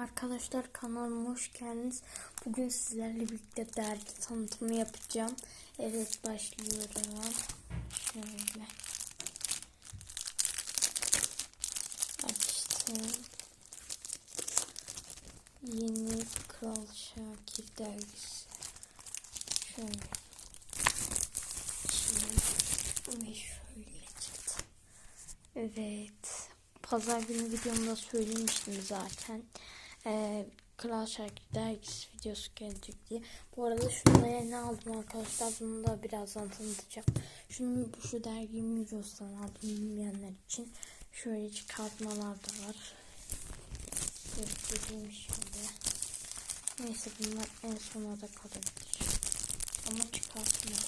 Arkadaşlar kanalıma hoş geldiniz. Bugün sizlerle birlikte dergi tanıtımı yapacağım. Evet başlıyorum. Şöyle. Açtım. Yeni Kral Şakir dergisi. Şöyle. Şimdi ve şöyle. Evet. Pazar günü videomda söylemiştim zaten. Ee, Kral Şarkı dergisi videosu gelecek diye. Bu arada şunu da yeni aldım arkadaşlar. Bunu da birazdan tanıtacağım. Şunu şu dergiyi Migros'tan aldım bilmeyenler için. Şöyle çıkartmalar da var. Göstereyim şimdi. Neyse bunlar en sona da kalabilir. Ama çıkartmıyorum.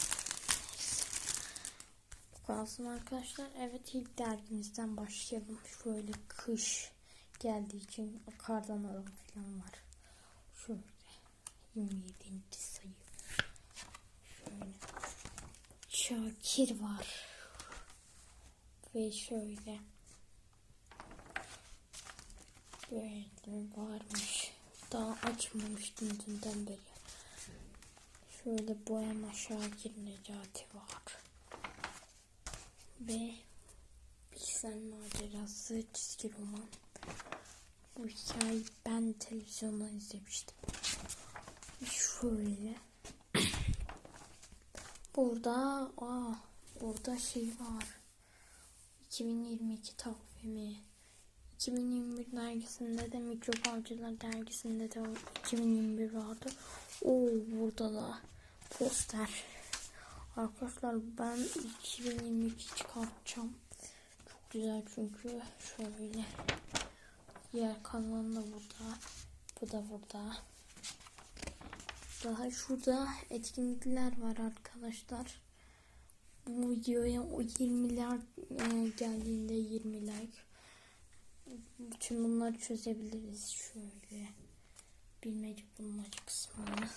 Kalsın arkadaşlar. Evet ilk dergimizden başlayalım. Şöyle kış geldiği için kardan adam falan var. Şöyle 27. sayı. Şöyle Şakir var. Ve şöyle böyle varmış. Daha açmamıştım dünden beri. Şöyle boyama Şakir Necati var ve Bilsen Macerası çizgi roman. Bu hikayeyi ben televizyonda izlemiştim. Şöyle. burada aa, burada şey var. 2022 takvimi. 2021 dergisinde de Mikropavcılar dergisinde de 2021 vardı. Oo burada da poster. Arkadaşlar ben 2022 çıkartacağım. Çok güzel çünkü şöyle diğer kanalım da burada. Bu da burada. Daha şurada etkinlikler var arkadaşlar. Bu videoya o 20'ler e, geldiğinde 20 like. Bütün bunları çözebiliriz şöyle. Bilmece bulmaca kısmını.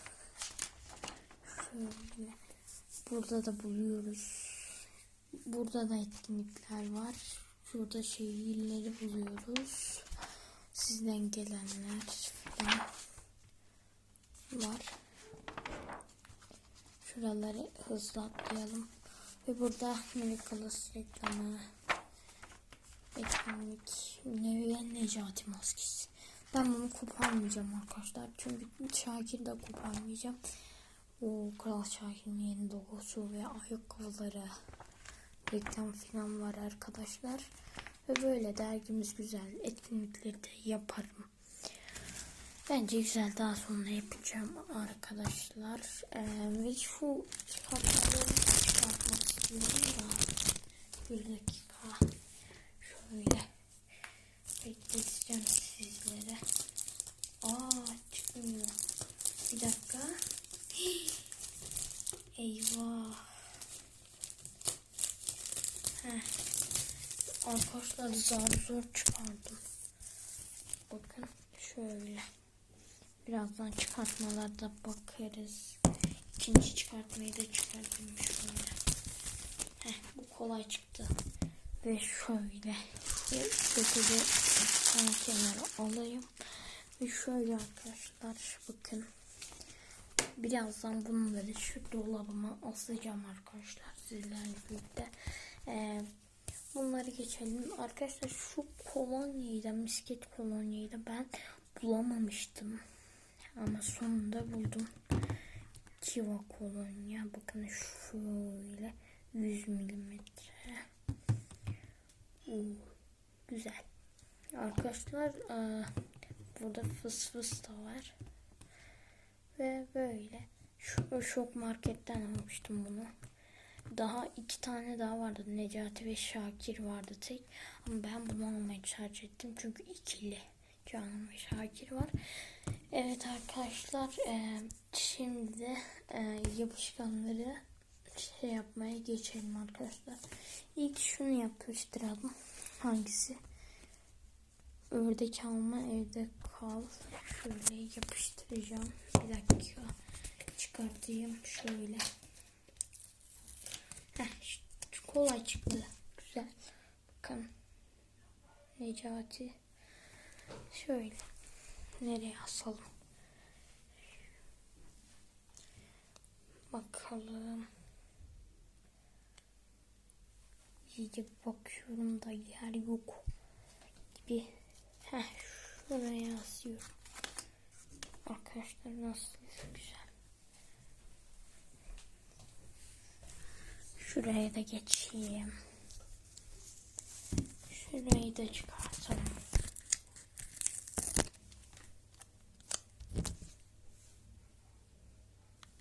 Şöyle. Burada da buluyoruz. Burada da etkinlikler var. Şurada şehirleri buluyoruz. Sizden gelenler falan var. Şuraları hızlı atlayalım. Ve burada Melikalas reklamı etkinlik Nevyen Necati maskesi. Ben bunu koparmayacağım arkadaşlar. Çünkü Şakir de koparmayacağım. O Kral Şahin'in yeni logosu ve ayakkabıları reklam falan var arkadaşlar. Ve böyle dergimiz güzel. Etkinlikleri de yaparım. Bence güzel. Daha sonra yapacağım arkadaşlar. Ee, ve şu çıkartmak istiyorum da. Bir dakika. Şöyle. Bekleteceğim sizlere. Aa çıkmıyor. Bir dakika. Eyvah. Heh. Arkadaşlar zar zor çıkardım. Bakın şöyle. Birazdan çıkartmalarda bakarız. İkinci çıkartmayı da çıkardım şöyle. Heh, bu kolay çıktı. Ve şöyle. Şöyle son kenara alayım. Ve şöyle arkadaşlar bakın. Birazdan bunları şu dolabıma asacağım arkadaşlar sizlerle birlikte. Ee, bunları geçelim. Arkadaşlar şu kolonyayı da misket kolonyayı da ben bulamamıştım. Ama sonunda buldum. Kiva kolonya. Bakın şöyle 100 milimetre. Güzel. Arkadaşlar burada fıs fıs da var. Ve böyle. Şu şok marketten almıştım bunu. Daha iki tane daha vardı. Necati ve Şakir vardı tek. Ama ben bunu almayı tercih ettim. Çünkü ikili. Canan ve Şakir var. Evet arkadaşlar. E, şimdi e, yapışkanları şey yapmaya geçelim arkadaşlar. İlk şunu yapıştıralım. Hangisi? Ördek alma evde kal. Şöyle yapıştıracağım. Bir dakika. Çıkartayım şöyle. Kolay çıktı. Güzel. Bakın. Necati. Şöyle. nereye asalım? Bakalım. İyice bakıyorum da yer yok gibi. Heh, şuraya asıyorum. Arkadaşlar nasıl güzel. Şuraya da geçeyim. Şurayı da çıkartalım.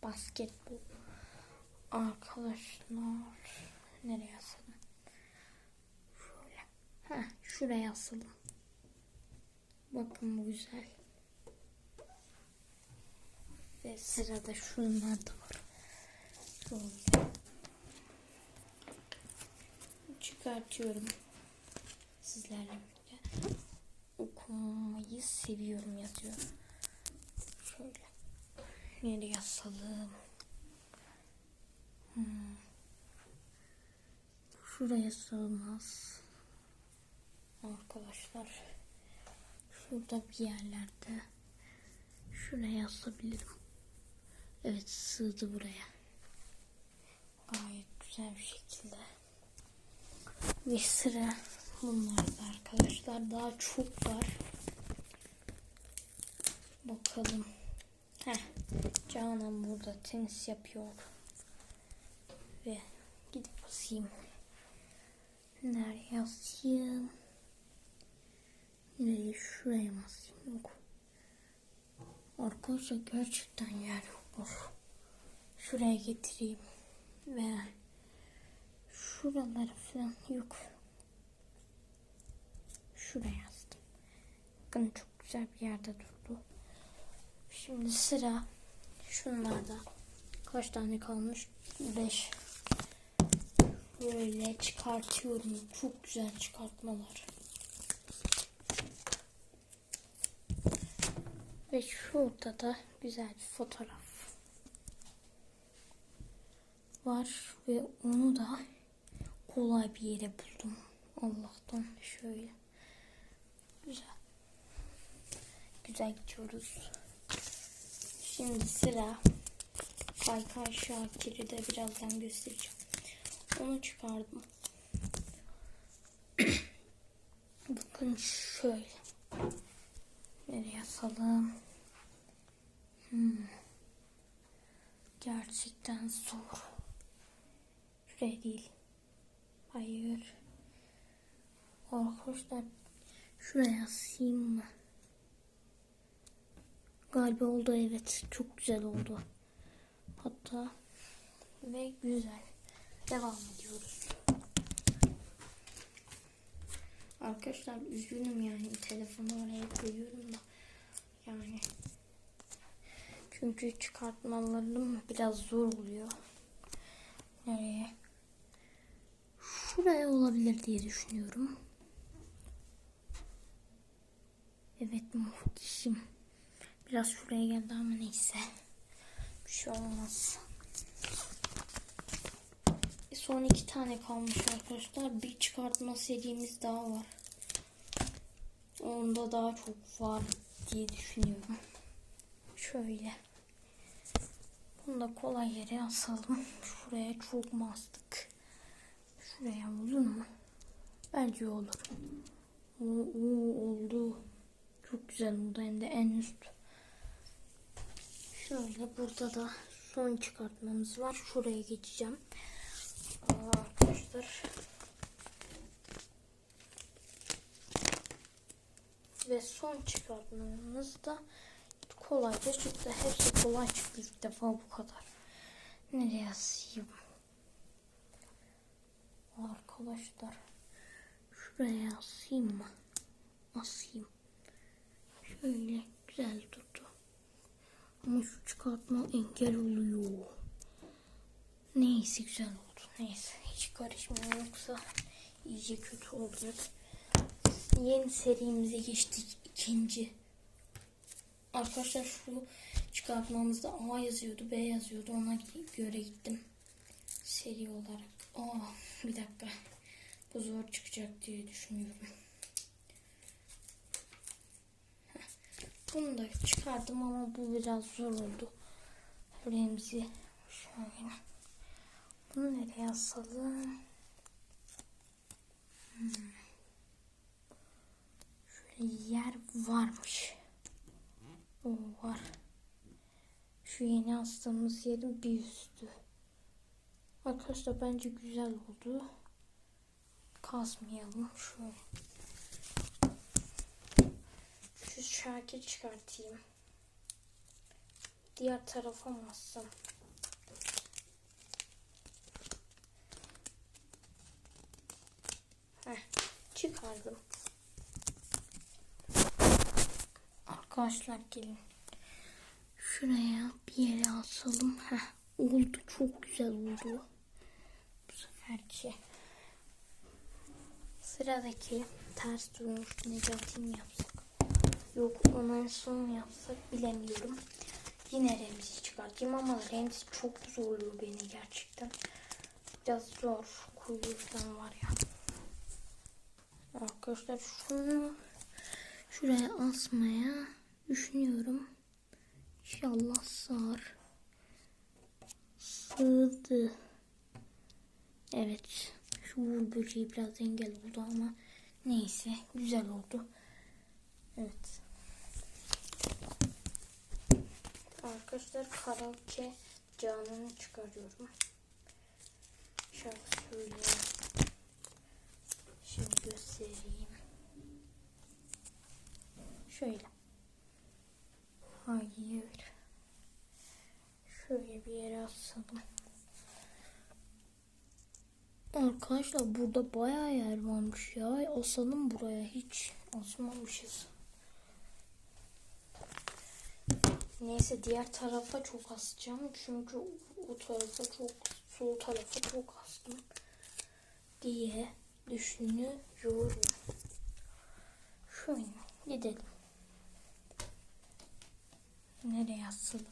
Basketbol. Arkadaşlar nereye asalım? Şöyle. Ha, şuraya asalım. Bakın bu güzel. Ve sırada şunlar da var. Şöyle. Çıkartıyorum. Sizlerle birlikte. Okumayı seviyorum yazıyor. Şöyle. Nereye asalım? Hmm. Şuraya sığmaz. Arkadaşlar. Şurada bir yerlerde. Şuraya asabilirim. Evet sığdı buraya. Gayet güzel bir şekilde. Ve sıra bunlarda arkadaşlar. Daha çok var. Bakalım. Heh. Canan burada tenis yapıyor. Ve gidip basayım. Nereye asayım? Nereye şuraya mı asayım? Yok. Arkadaşlar gerçekten yer yokmuş. Şuraya getireyim. Ve şuraları falan yok. Şuraya astım. Bakın çok güzel bir yerde durdu. Şimdi sıra şunlarda. Kaç tane kalmış? 5. Böyle çıkartıyorum. Çok güzel çıkartmalar. Ve şurada da güzel bir fotoğraf var ve onu da kolay bir yere buldum. Allah'tan şöyle. Güzel. Güzel gidiyoruz. Şimdi sıra Kaykay Şakir'i de birazdan göstereceğim. Onu çıkardım. Bakın şöyle. Nereye asalım? Hmm. Gerçekten zor. Şuraya değil. Hayır. Arkadaşlar şuraya asayım mı? Galiba oldu evet. Çok güzel oldu. Hatta ve güzel. Devam ediyoruz. Arkadaşlar üzgünüm yani telefonu oraya koyuyorum da yani çünkü çıkartmalarım biraz zor oluyor. Nereye? Şuraya olabilir diye düşünüyorum. Evet muhteşem. Biraz şuraya geldi ama neyse. Bir şey olmaz. Son iki tane kalmış arkadaşlar. Bir çıkartma serimiz daha var. Onda daha çok var diye düşünüyorum. Şöyle. Bunu da kolay yere asalım. Şuraya çok mu Şuraya olur mu? Bence olur. Oo, oldu. Çok güzel oldu hem de en üst. Şöyle burada da son çıkartmamız var. Şuraya geçeceğim. Aa, arkadaşlar. Ve son çıkartmamız da kolayca çıktı. Hepsi kolay çıktı ilk defa bu kadar. Nereye asayım? Arkadaşlar. Şuraya asayım mı? Asayım. Şöyle güzel durdu. Ama şu çıkartma engel oluyor. Neyse güzel oldu. Neyse hiç karışmıyor yoksa iyice kötü olacak. Yeni serimize geçtik. ikinci. Arkadaşlar şu çıkartmamızda A yazıyordu, B yazıyordu. Ona göre gittim. Seri olarak. Aa, bir dakika. Bu zor çıkacak diye düşünüyorum. Bunu da çıkardım ama bu biraz zor oldu. Remzi şöyle. Bunu nereye asalım? Hmm. Şöyle yer varmış. O var. Şu yeni astığımız yerin bir üstü. Arkadaşlar bence güzel oldu. Kasmayalım şöyle. Şu şarkı çıkartayım. Diğer tarafa mı çıkardım. Arkadaşlar gelin. Şuraya bir yere asalım. Heh, oldu çok güzel oldu. Seferki. Sıradaki ters durmuş Necati mi yapsak? Yok en son yapsak bilemiyorum. Yine Remzi çıkartayım ama Remzi çok zorluyor beni gerçekten. Biraz zor. Kuyruğu falan var ya. Arkadaşlar şunu şuraya asmaya düşünüyorum. İnşallah sığar. Sığdı. Evet. Şu uğur böceği biraz engel oldu ama neyse güzel oldu. Evet. Arkadaşlar karaoke canını çıkarıyorum. Şarkı söyleyeyim. Şimdi göstereyim. Şöyle. Hayır. Şöyle bir yere asalım. Arkadaşlar burada bayağı yer varmış ya. Asalım buraya hiç asmamışız. Neyse diğer tarafa çok asacağım. Çünkü o tarafa çok sol tarafa çok astım diye düşünüyorum. Şöyle gidelim. Nereye asılır?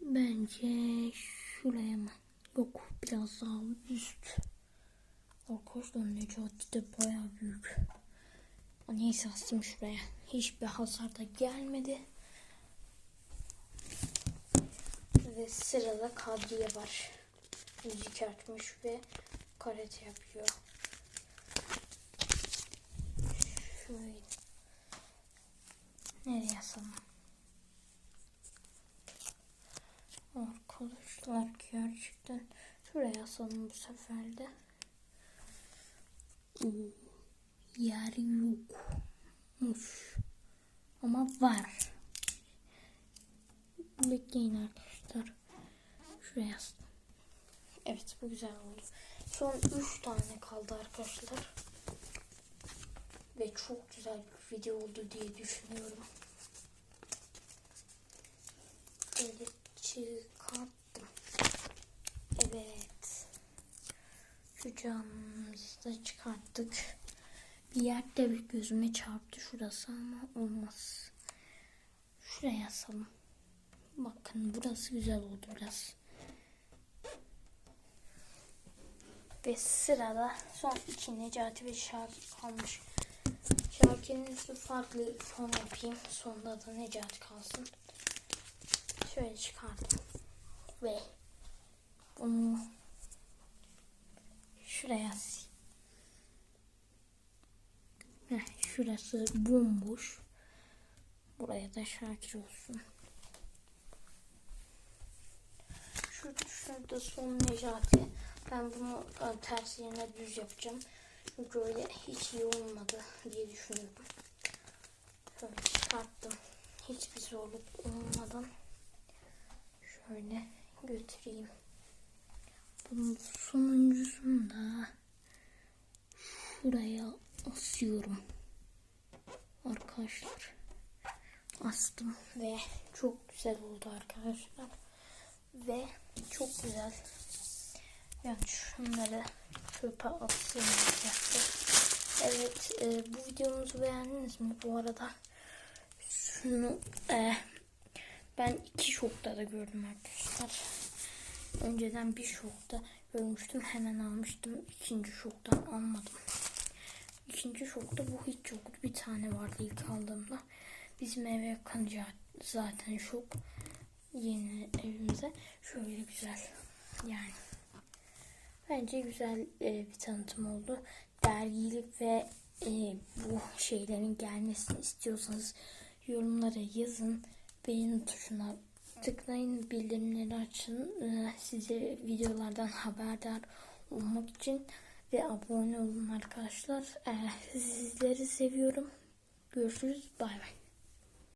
Bence şuraya mı? Yok biraz daha üst. Arkadaşlar Necati de baya büyük. Neyse astım şuraya. Hiçbir hasar da gelmedi. Ve sırada Kadriye var. Müzik açmış ve karate yapıyor. Şöyle. Nereye asalım? Arkadaşlar gerçekten şuraya asalım bu sefer de. Yer yokmuş. Ama var. Bekleyin arkadaşlar. Şuraya astım. Evet bu güzel oldu. Son 3 tane kaldı arkadaşlar. Ve çok güzel bir video oldu diye düşünüyorum. Böyle çıkarttım. Evet. Şu camımızı da çıkarttık. Bir yerde bir gözüme çarptı şurası ama olmaz. Şuraya asalım. Bakın burası güzel oldu biraz. Ve sırada son iki Necati ve Şarkı kalmış. Şarkı'nın üstü farklı fon yapayım. Sonunda da Necati kalsın. Şöyle çıkardım. Ve bunu şuraya. Heh, şurası bomboş. Buraya da Şakir olsun. Şurada, şurada son Necati. Ben bunu e, ters yerine düz yapacağım. Çünkü öyle hiç iyi olmadı diye düşünüyorum. Şöyle çıkarttım. Hiçbir zorluk olmadan şöyle götüreyim. Bunun sonuncusunu da şuraya asıyorum. Arkadaşlar astım ve çok güzel oldu arkadaşlar. Ve çok güzel. Yani şunları çöpe arkadaşlar. Evet e, bu videomuzu beğendiniz mi? Bu arada şunu e, ben iki şokta da gördüm arkadaşlar. Önceden bir şokta görmüştüm. Hemen almıştım. İkinci şoktan almadım. İkinci şokta bu hiç yoktu. Bir tane vardı ilk aldığımda. Bizim eve yakınca zaten çok yeni evimize şöyle güzel yani bence güzel e, bir tanıtım oldu. Dergilik ve e, bu şeylerin gelmesini istiyorsanız yorumlara yazın. Beğeni tuşuna tıklayın. Bildirimleri açın. E, size videolardan haberdar olmak için ve abone olun arkadaşlar. E, sizleri seviyorum. Görüşürüz. Bay bay.